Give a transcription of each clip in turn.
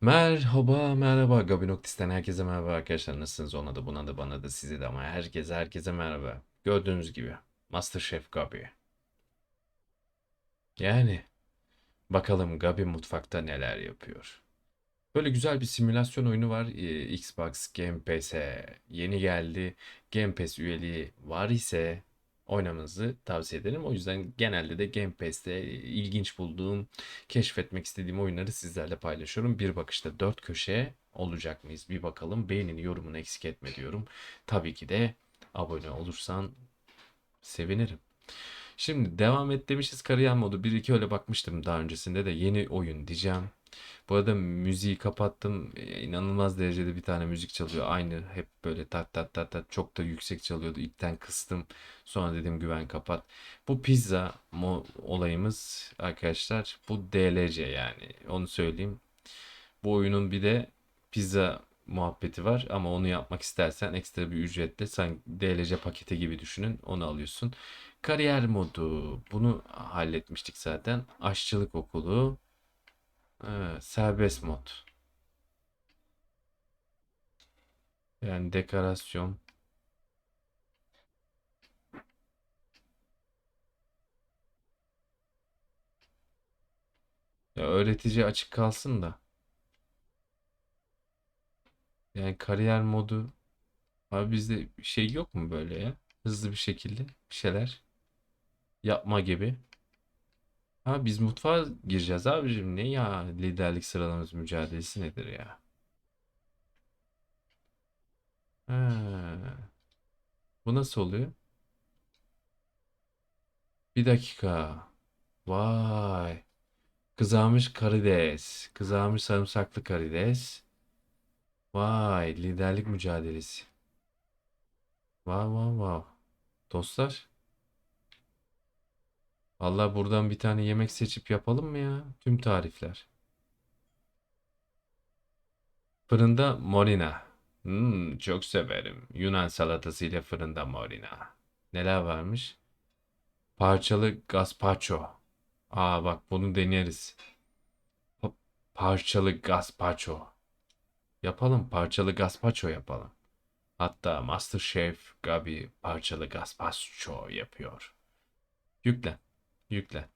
Merhaba, merhaba. Gabi Noktis'ten herkese merhaba arkadaşlar. Nasılsınız? Ona da buna da bana da size de ama herkese herkese merhaba. Gördüğünüz gibi MasterChef Gabi. Yani bakalım Gabi mutfakta neler yapıyor. Böyle güzel bir simülasyon oyunu var. Ee, Xbox Game Pass'e yeni geldi. Game Pass üyeliği var ise oynamanızı tavsiye ederim. O yüzden genelde de Game Pass'te ilginç bulduğum, keşfetmek istediğim oyunları sizlerle paylaşıyorum. Bir bakışta dört köşe olacak mıyız? Bir bakalım. Beğenini, yorumunu eksik etme diyorum. Tabii ki de abone olursan sevinirim. Şimdi devam et demişiz kariyer modu. Bir iki öyle bakmıştım daha öncesinde de yeni oyun diyeceğim. Bu arada müziği kapattım. E, İnanılmaz derecede bir tane müzik çalıyor. Aynı hep böyle tat tat tat tat çok da yüksek çalıyordu. İlkten kıstım. Sonra dedim güven kapat. Bu pizza olayımız arkadaşlar bu DLC yani onu söyleyeyim. Bu oyunun bir de pizza muhabbeti var ama onu yapmak istersen ekstra bir ücretle sen DLC paketi gibi düşünün onu alıyorsun. Kariyer modu bunu halletmiştik zaten. Aşçılık okulu. Evet, serbest mod. Yani dekorasyon. Ya öğretici açık kalsın da. Yani kariyer modu. Abi bizde şey yok mu böyle ya? Hızlı bir şekilde bir şeyler yapma gibi. Ha biz mutfağa gireceğiz abicim. Ne ya liderlik sıralaması mücadelesi nedir ya? Ha, bu nasıl oluyor? Bir dakika. Vay. Kızarmış karides. Kızarmış sarımsaklı karides. Vay. Liderlik mücadelesi. Vav vav vav. Dostlar. Vallahi buradan bir tane yemek seçip yapalım mı ya? Tüm tarifler. Fırında morina. Hmm, çok severim. Yunan salatası ile fırında morina. Neler varmış? Parçalı gazpacho. Aa bak bunu deneriz. Pa- Parçalı gazpacho. Yapalım parçalı gazpacho yapalım. Hatta MasterChef Gabi parçalı gazpacho yapıyor. Yüklen. Yüklen.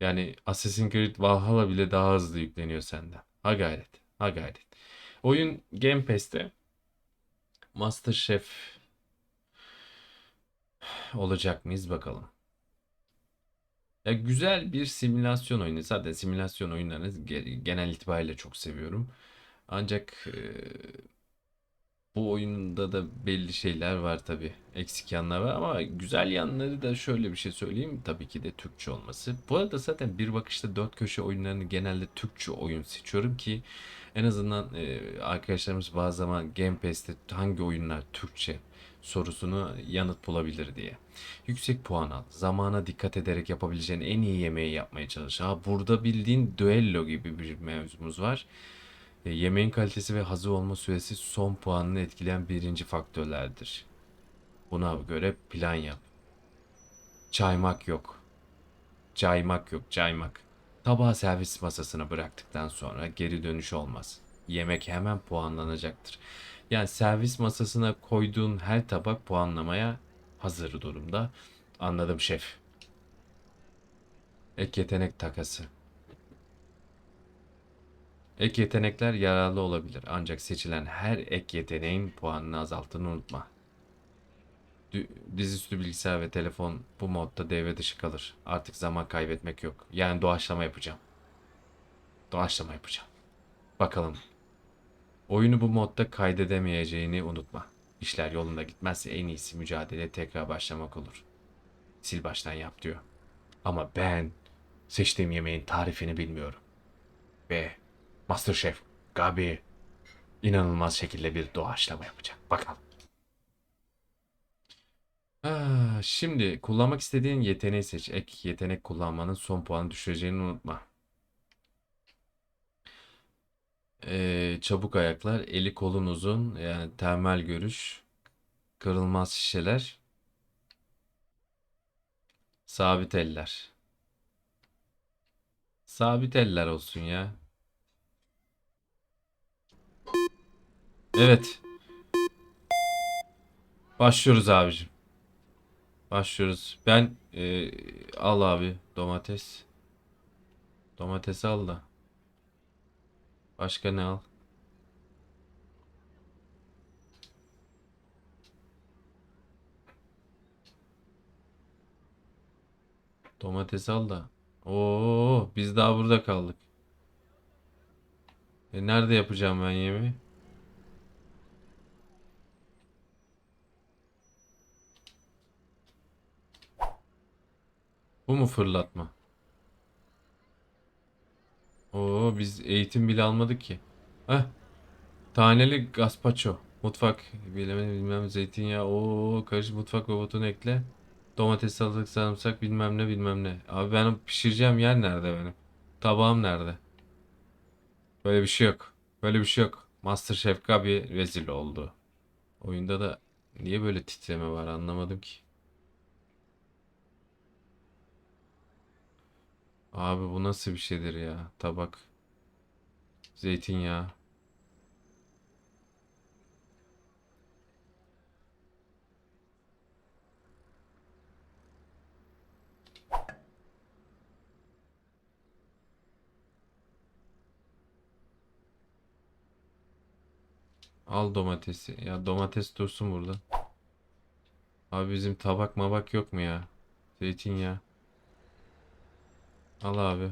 Yani Assassin's Creed Valhalla bile daha hızlı yükleniyor senden. Ha gayret. Ha gayret. Oyun Game Pass'te MasterChef olacak mıyız bakalım. Ya güzel bir simülasyon oyunu. Zaten simülasyon oyunlarını ge- genel itibariyle çok seviyorum. Ancak bu oyunda da belli şeyler var tabii. Eksik yanlar var ama güzel yanları da şöyle bir şey söyleyeyim. Tabii ki de Türkçe olması. Bu arada zaten bir bakışta dört köşe oyunlarını genelde Türkçe oyun seçiyorum ki en azından e, arkadaşlarımız bazı zaman Game Pass'te hangi oyunlar Türkçe sorusunu yanıt bulabilir diye. Yüksek puan al. Zamana dikkat ederek yapabileceğin en iyi yemeği yapmaya çalış. Ha burada bildiğin düello gibi bir mevzumuz var. E, yemeğin kalitesi ve hazır olma süresi son puanını etkileyen birinci faktörlerdir. Buna göre plan yap. Çaymak yok. Caymak yok, caymak. Tabağı servis masasına bıraktıktan sonra geri dönüş olmaz. Yemek hemen puanlanacaktır. Yani servis masasına koyduğun her tabak puanlamaya hazır durumda. Anladım şef. Ek yetenek takası. Ek yetenekler yararlı olabilir ancak seçilen her ek yeteneğin puanını azalttığını unutma. Dü- Dizüstü bilgisayar ve telefon bu modda devre dışı kalır. Artık zaman kaybetmek yok. Yani doğaçlama yapacağım. Doğaçlama yapacağım. Bakalım. Oyunu bu modda kaydedemeyeceğini unutma. İşler yolunda gitmezse en iyisi mücadele tekrar başlamak olur. Sil baştan yap diyor. Ama ben seçtiğim yemeğin tarifini bilmiyorum. Ve MasterChef Gabi inanılmaz şekilde bir doğaçlama yapacak. Bakalım. Şimdi kullanmak istediğin yeteneği seç. Ek yetenek kullanmanın son puanı düşüreceğini unutma. Ee, çabuk ayaklar, eli kolun uzun, yani termal görüş, kırılmaz şişeler, sabit eller. Sabit eller olsun ya. Evet. Başlıyoruz abicim. Başlıyoruz. Ben e, al abi domates. Domates al da. Başka ne al? Domates al da. Oo, biz daha burada kaldık. E nerede yapacağım ben yemeği? Bu mu fırlatma? Oo, biz eğitim bile almadık ki. Heh, taneli gazpacho. Mutfak bilmem bilmem zeytinyağı. Oo, karışık mutfak robotunu ekle. Domates, salatalık, sarımsak bilmem ne bilmem ne. Abi benim pişireceğim yer nerede benim? Tabağım nerede? Böyle bir şey yok. Böyle bir şey yok. MasterChef Gabi rezil oldu. Oyunda da niye böyle titreme var anlamadım ki. Abi bu nasıl bir şeydir ya? Tabak. Zeytinyağı. Al domatesi. Ya domates dursun burada. Abi bizim tabak mabak yok mu ya? Zeytinyağı. Al abi.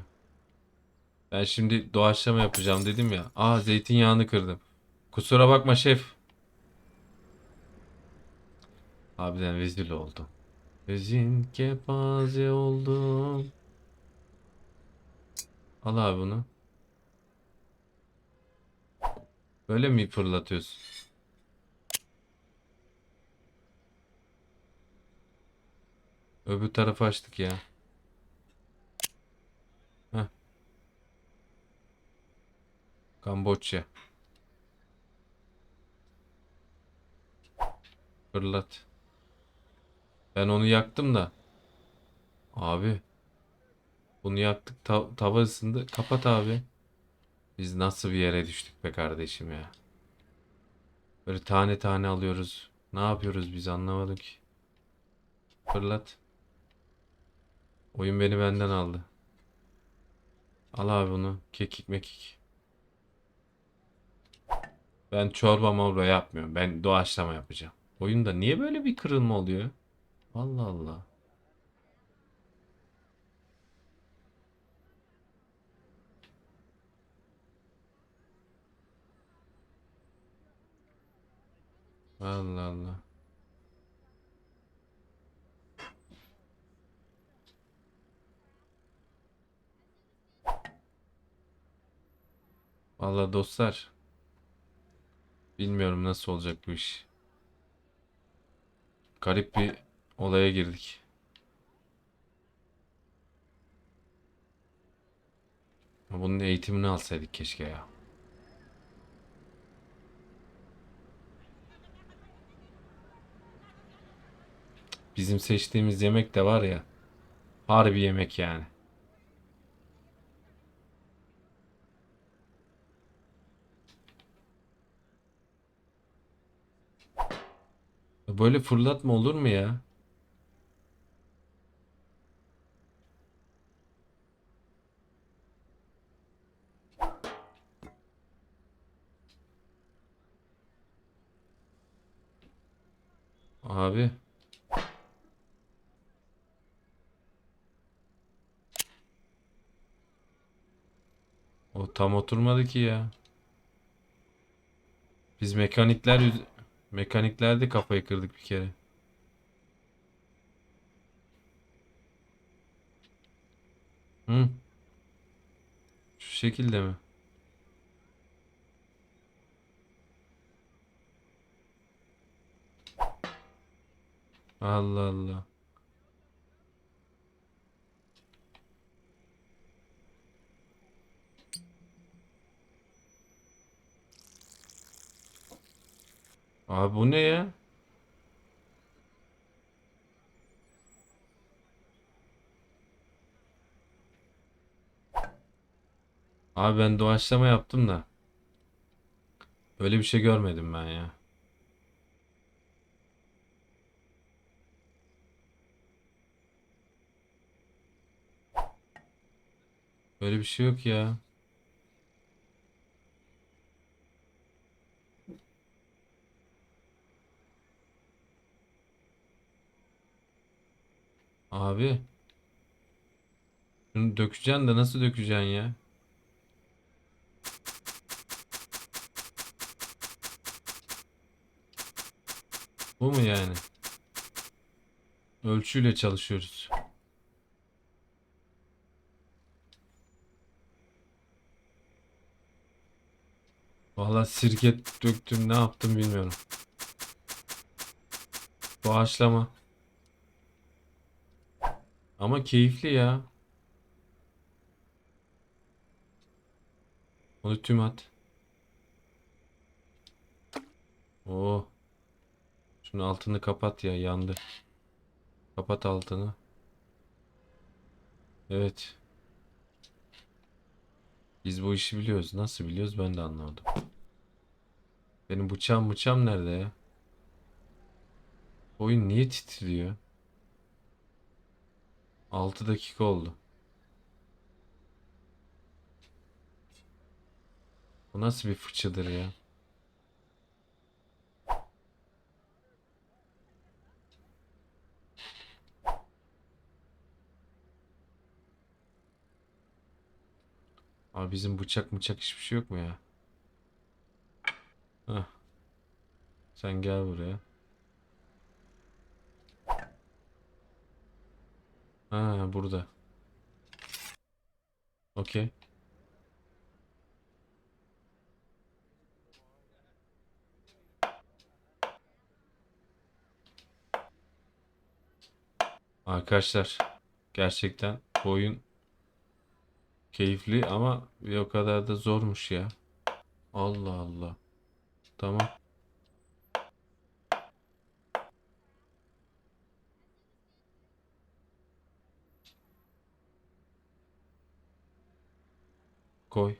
Ben şimdi doğaçlama yapacağım dedim ya. Aa zeytinyağını kırdım. Kusura bakma şef. Harbiden rezil oldum. Rezil kepaze oldum. Al abi bunu. Böyle mi fırlatıyorsun? Öbür tarafı açtık ya. Heh. Kamboçya. Fırlat. Ben onu yaktım da. Abi. Bunu yaktık. Ta tava ısındı. Kapat abi. Biz nasıl bir yere düştük be kardeşim ya. Böyle tane tane alıyoruz. Ne yapıyoruz biz anlamadık. Fırlat. Oyun beni benden aldı. Al abi bunu. Kekik mekik. Ben çorba morba yapmıyorum. Ben doğaçlama yapacağım. Oyunda niye böyle bir kırılma oluyor? Allah Allah. Allah Allah. Vallahi dostlar. Bilmiyorum nasıl olacak bu iş. Garip bir olaya girdik. Bunun eğitimini alsaydık keşke ya. Bizim seçtiğimiz yemek de var ya. Harbi yemek yani. Böyle fırlatma olur mu ya? Abi. O tam oturmadı ki ya. Biz mekanikler mekaniklerde kafayı kırdık bir kere. Hı? Şu şekilde mi? Allah Allah. Abi bu ne ya? Abi ben doğaçlama yaptım da. Öyle bir şey görmedim ben ya. Öyle bir şey yok ya. Abi. Şunu dökeceksin de nasıl dökeceksin ya? Bu mu yani? Ölçüyle çalışıyoruz. Vallahi sirke döktüm ne yaptım bilmiyorum. Doğaçlama. Ama keyifli ya. Onu tüm at. Oo. Şunun altını kapat ya yandı. Kapat altını. Evet. Biz bu işi biliyoruz. Nasıl biliyoruz ben de anlamadım. Benim bıçağım bıçağım nerede ya? Oyun niye titriyor? 6 dakika oldu. Bu nasıl bir fıçıdır ya? Abi bizim bıçak bıçak hiçbir şey yok mu ya? Hah. Sen gel buraya. Ha burada. Okey. Arkadaşlar gerçekten bu oyun keyifli ama bir o kadar da zormuş ya. Allah Allah. Tamam. Koy.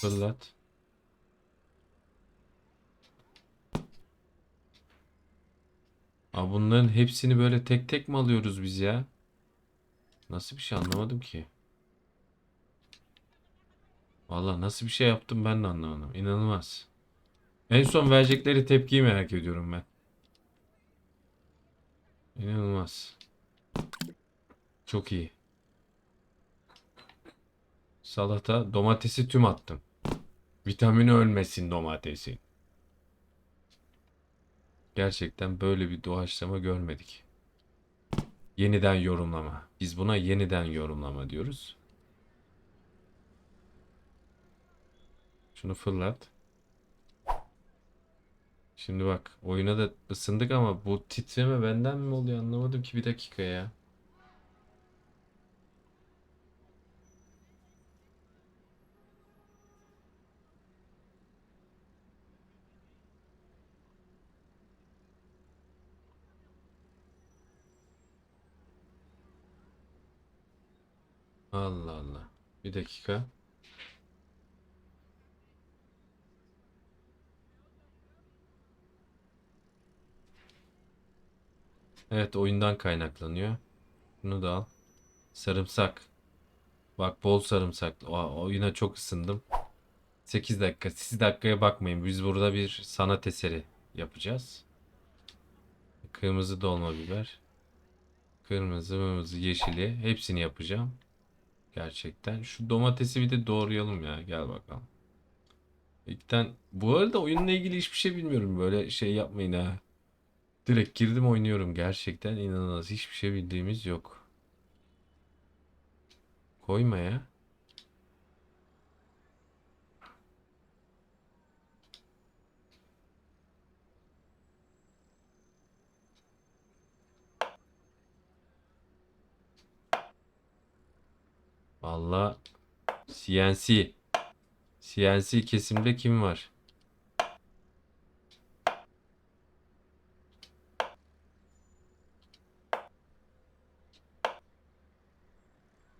Fırlat. Aa, bunların hepsini böyle tek tek mi alıyoruz biz ya? Nasıl bir şey anlamadım ki. Valla nasıl bir şey yaptım ben de anlamadım. İnanılmaz. En son verecekleri tepkiyi merak ediyorum ben. İnanılmaz. Çok iyi. Salata, domatesi tüm attım. Vitamini ölmesin domatesin. Gerçekten böyle bir doğaçlama görmedik. Yeniden yorumlama. Biz buna yeniden yorumlama diyoruz. Şunu fırlat. Şimdi bak oyuna da ısındık ama bu titreme benden mi oluyor anlamadım ki bir dakika ya. Allah Allah. Bir dakika. Evet oyundan kaynaklanıyor. Bunu da al. Sarımsak. Bak bol sarımsak. O, oyuna çok ısındım. 8 dakika. 8 dakikaya bakmayın. Biz burada bir sanat eseri yapacağız. Kırmızı dolma biber. Kırmızı, kırmızı, yeşili. Hepsini yapacağım. Gerçekten. Şu domatesi bir de doğrayalım ya. Gel bakalım. İlkten bu arada oyunla ilgili hiçbir şey bilmiyorum. Böyle şey yapmayın ha. Direkt girdim oynuyorum. Gerçekten inanılmaz. Hiçbir şey bildiğimiz yok. Koyma ya. Valla CNC. CNC kesimde kim var?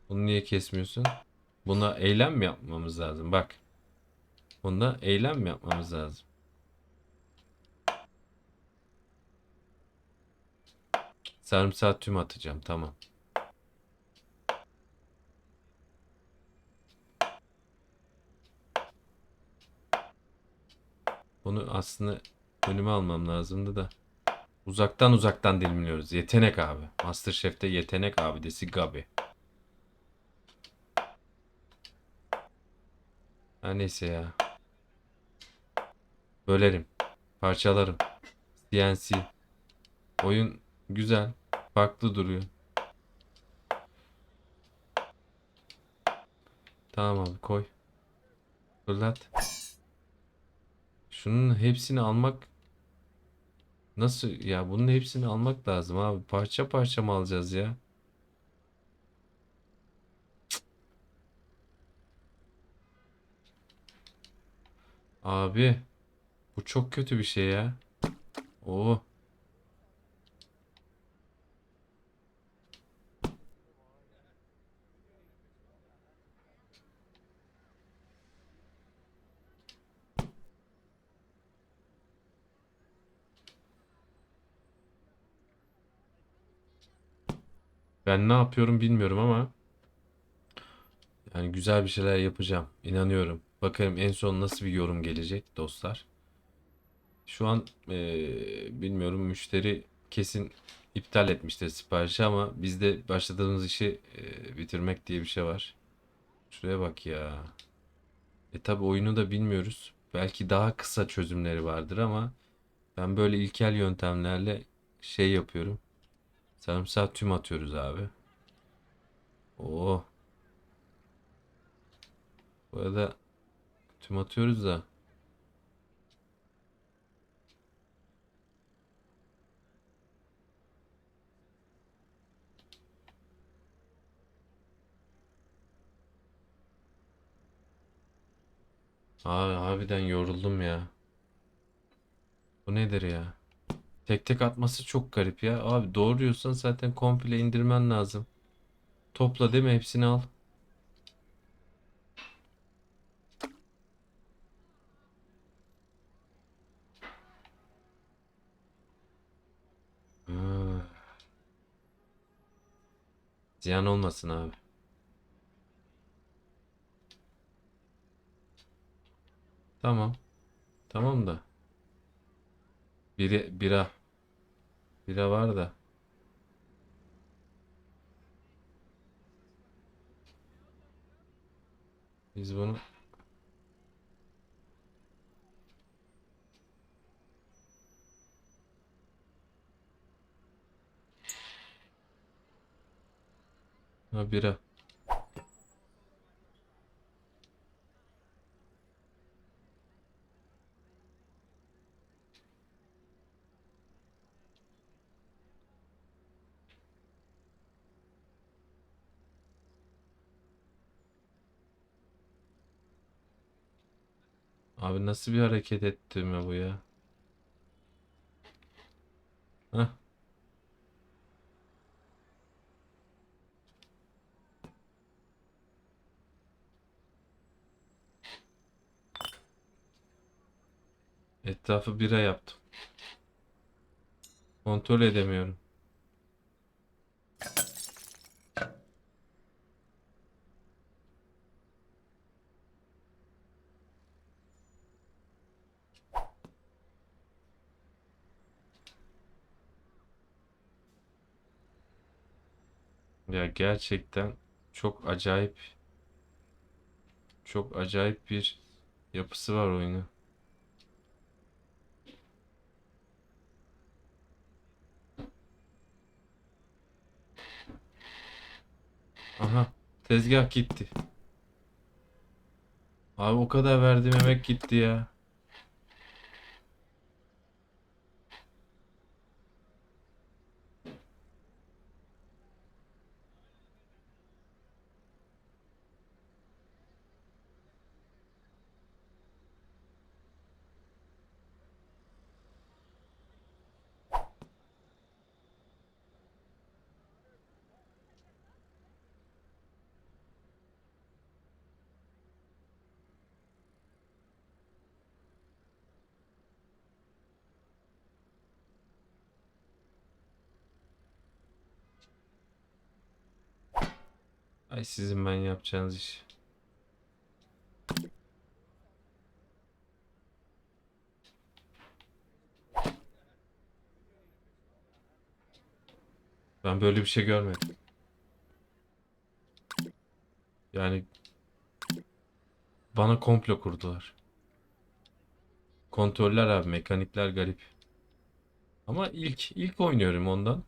Bunu niye kesmiyorsun? Buna eylem mi yapmamız lazım? Bak. Bunda eylem mi yapmamız lazım? Sarımsağı tüm atacağım. Tamam. Bunu aslında önüme almam lazımdı da. Uzaktan uzaktan dilimliyoruz. Yetenek abi. Masterchef'te yetenek abidesi Gabi. Her neyse ya. Bölerim. Parçalarım. CNC. Oyun güzel. Farklı duruyor. Tamam abi koy. Fırlat. Şunun hepsini almak nasıl ya bunun hepsini almak lazım abi. Parça parça mı alacağız ya? Abi bu çok kötü bir şey ya. Oo. Ben ne yapıyorum bilmiyorum ama yani güzel bir şeyler yapacağım. İnanıyorum. Bakalım en son nasıl bir yorum gelecek dostlar. Şu an eee, bilmiyorum müşteri kesin iptal etmiştir siparişi ama bizde başladığımız işi eee, bitirmek diye bir şey var. Şuraya bak ya. E tabi oyunu da bilmiyoruz. Belki daha kısa çözümleri vardır ama ben böyle ilkel yöntemlerle şey yapıyorum. Sarımsağı tüm atıyoruz abi. Oo. Bu arada tüm atıyoruz da Abi harbiden yoruldum ya. Bu nedir ya? Tek tek atması çok garip ya. Abi doğruyorsan zaten komple indirmen lazım. Topla değil mi? Hepsini al. Ziyan olmasın abi. Tamam. Tamam da. Biri, bira. Bira var da. Biz bunu ha bira. Abi nasıl bir hareket ettirme bu ya? Heh. Etrafı bira yaptım. Kontrol edemiyorum. Ya gerçekten çok acayip çok acayip bir yapısı var oyunu. Aha tezgah gitti. Abi o kadar verdiğim emek gitti ya. Ay sizin ben yapacağınız iş. Ben böyle bir şey görmedim. Yani bana komplo kurdular. Kontroller abi, mekanikler garip. Ama ilk ilk oynuyorum ondan.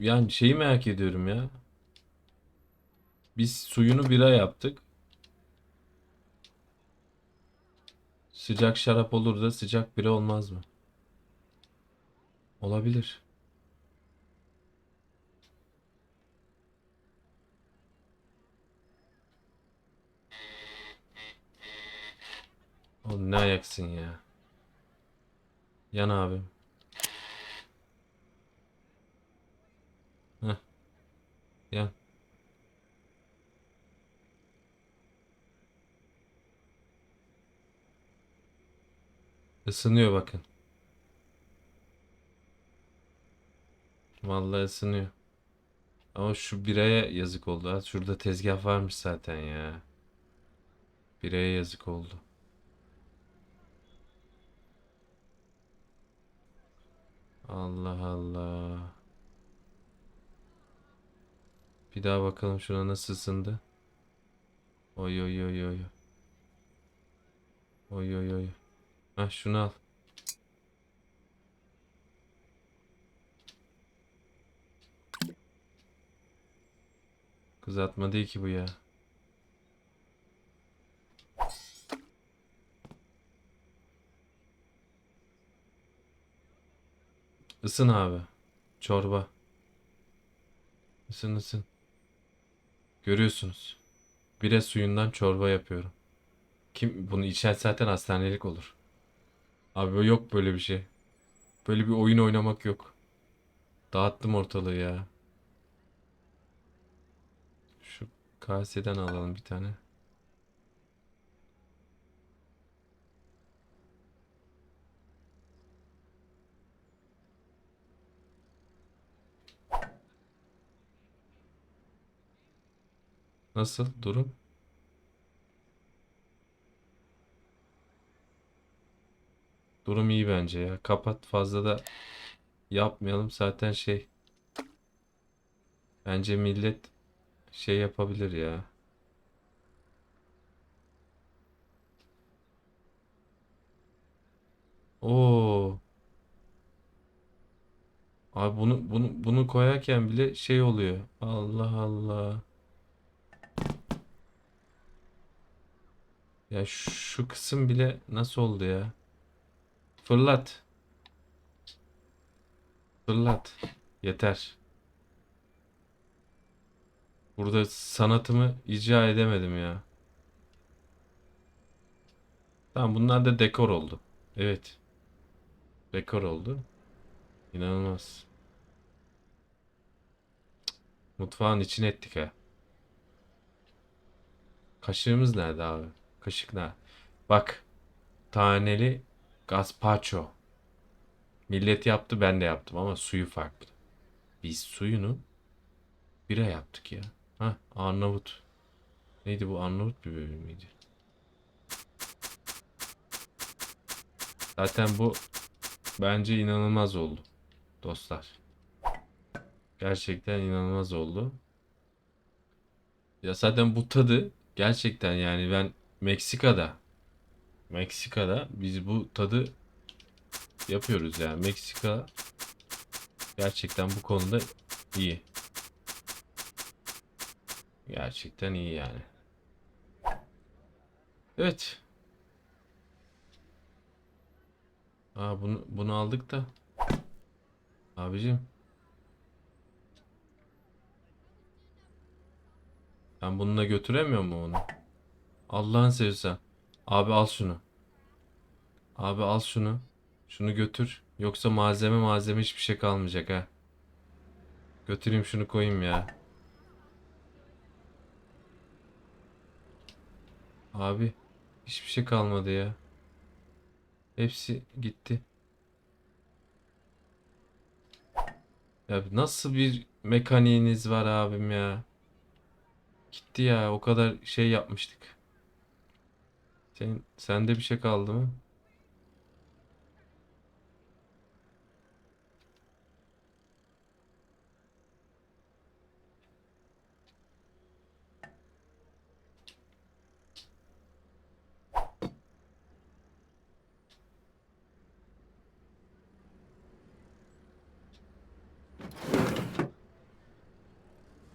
Yani şeyi merak ediyorum ya. Biz suyunu bira yaptık. Sıcak şarap olur da sıcak bira olmaz mı? Olabilir. Oğlum ne ayaksın ya. Yan abim. Heh. Yan. Isınıyor bakın. Vallahi ısınıyor. Ama şu biraya yazık oldu. Ha, şurada tezgah varmış zaten ya. Biraya yazık oldu. Allah Allah. Bir daha bakalım şuna nasıl ısındı. Oy oy oy oy. Oy oy oy. Hah şunu al. Kızartma değil ki bu ya. Isın abi. Çorba. Isın ısın. Görüyorsunuz. Bire suyundan çorba yapıyorum. Kim bunu içen zaten hastanelik olur. Abi yok böyle bir şey. Böyle bir oyun oynamak yok. Dağıttım ortalığı ya. Şu kaseden alalım bir tane. Nasıl durum? Durum iyi bence ya. Kapat fazla da yapmayalım. Zaten şey bence millet şey yapabilir ya. Oo. Abi bunu bunu bunu koyarken bile şey oluyor. Allah Allah. Ya şu kısım bile nasıl oldu ya? Fırlat. Fırlat. Yeter. Burada sanatımı icra edemedim ya. Tamam bunlar da dekor oldu. Evet. Dekor oldu. İnanılmaz. Mutfağın içine ettik ha. Kaşığımız nerede abi? Kaşık nerede? Bak. Taneli gazpacho. Millet yaptı ben de yaptım ama suyu farklı. Biz suyunu bira yaptık ya. Ha Arnavut. Neydi bu Arnavut bir bölüm miydi? Zaten bu bence inanılmaz oldu dostlar. Gerçekten inanılmaz oldu. Ya zaten bu tadı gerçekten yani ben Meksika'da Meksika'da biz bu tadı yapıyoruz yani. Meksika gerçekten bu konuda iyi. Gerçekten iyi yani. Evet. Aa bunu bunu aldık da. Abicim. Ben bununla götüremiyor mu onu? Allah'ın seversen. Abi al şunu. Abi al şunu. Şunu götür. Yoksa malzeme malzeme hiçbir şey kalmayacak ha. Götüreyim şunu koyayım ya. Abi hiçbir şey kalmadı ya. Hepsi gitti. Ya nasıl bir mekaniğiniz var abim ya. Gitti ya o kadar şey yapmıştık. Senin, sende bir şey kaldı mı?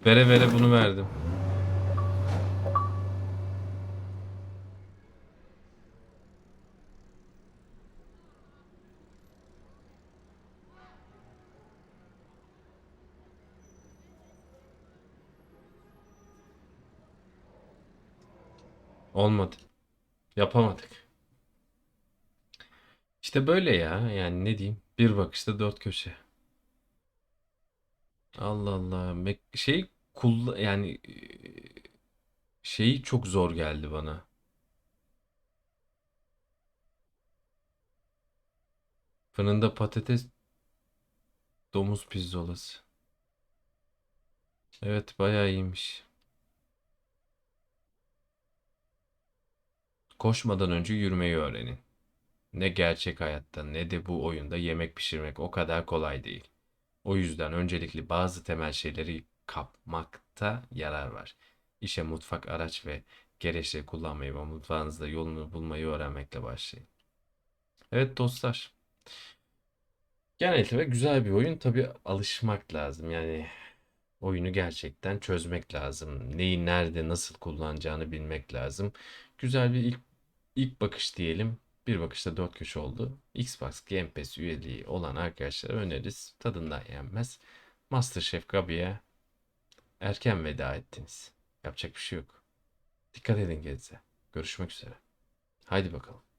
Vere vere bunu verdim. Olmadı. Yapamadık. İşte böyle ya. Yani ne diyeyim? Bir bakışta dört köşe. Allah Allah. Şey kull yani e, şeyi çok zor geldi bana. Fırında patates domuz pirzolası. Evet bayağı iyiymiş. Koşmadan önce yürümeyi öğrenin. Ne gerçek hayatta ne de bu oyunda yemek pişirmek o kadar kolay değil. O yüzden öncelikli bazı temel şeyleri kapmakta yarar var. İşe mutfak araç ve gereçleri kullanmayı ve mutfağınızda yolunu bulmayı öğrenmekle başlayın. Evet dostlar. Genellikle güzel bir oyun. Tabii alışmak lazım. Yani oyunu gerçekten çözmek lazım. Neyi nerede nasıl kullanacağını bilmek lazım. Güzel bir ilk ilk bakış diyelim. Bir bakışta dört köşe oldu. Xbox Game Pass üyeliği olan arkadaşlara öneririz. Tadından yenmez. MasterChef Gabi'ye erken veda ettiniz. Yapacak bir şey yok. Dikkat edin kendinize. Görüşmek üzere. Haydi bakalım.